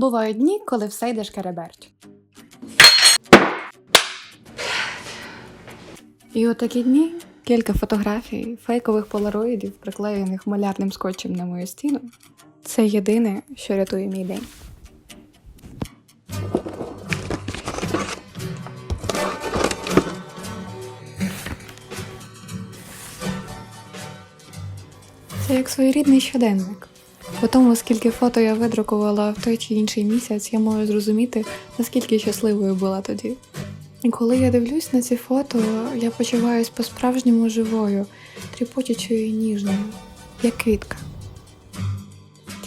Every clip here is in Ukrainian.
Бувають дні, коли все йде шкереберть. І у такі дні кілька фотографій, фейкових полароїдів, приклеєних малярним скотчем на мою стіну. Це єдине, що рятує мій день. Це як своєрідний щоденник. По тому, скільки фото я видрукувала в той чи інший місяць, я можу зрозуміти, наскільки щасливою була тоді. І коли я дивлюсь на ці фото, я почуваюсь по-справжньому живою, тріпочучою і ніжною, як квітка.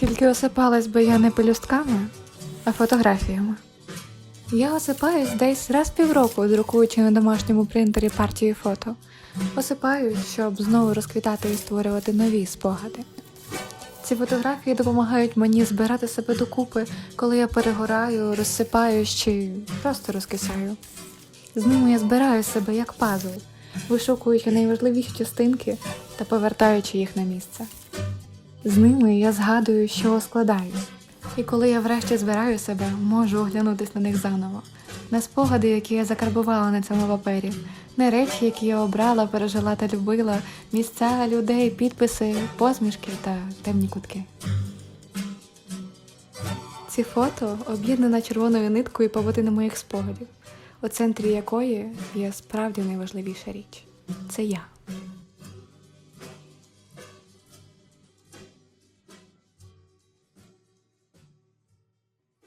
Тільки осипалась би я не пелюстками, а фотографіями. Я осипаюсь десь раз півроку, друкуючи на домашньому принтері партії фото. Осипаюсь, щоб знову розквітати і створювати нові спогади. Ці фотографії допомагають мені збирати себе докупи, коли я перегораю, розсипаюсь чи просто розкисаю. З ними я збираю себе як пазл, вишукуючи найважливіші частинки та повертаючи їх на місце. З ними я згадую, що складаюсь. І коли я врешті збираю себе, можу оглянутись на них заново. На спогади, які я закарбувала на цьому папері, не речі, які я обрала, пережила та любила, місця, людей, підписи, посмішки та темні кутки. Ці фото об'єднана червоною ниткою павутини моїх спогадів, у центрі якої є справді найважливіша річ це я.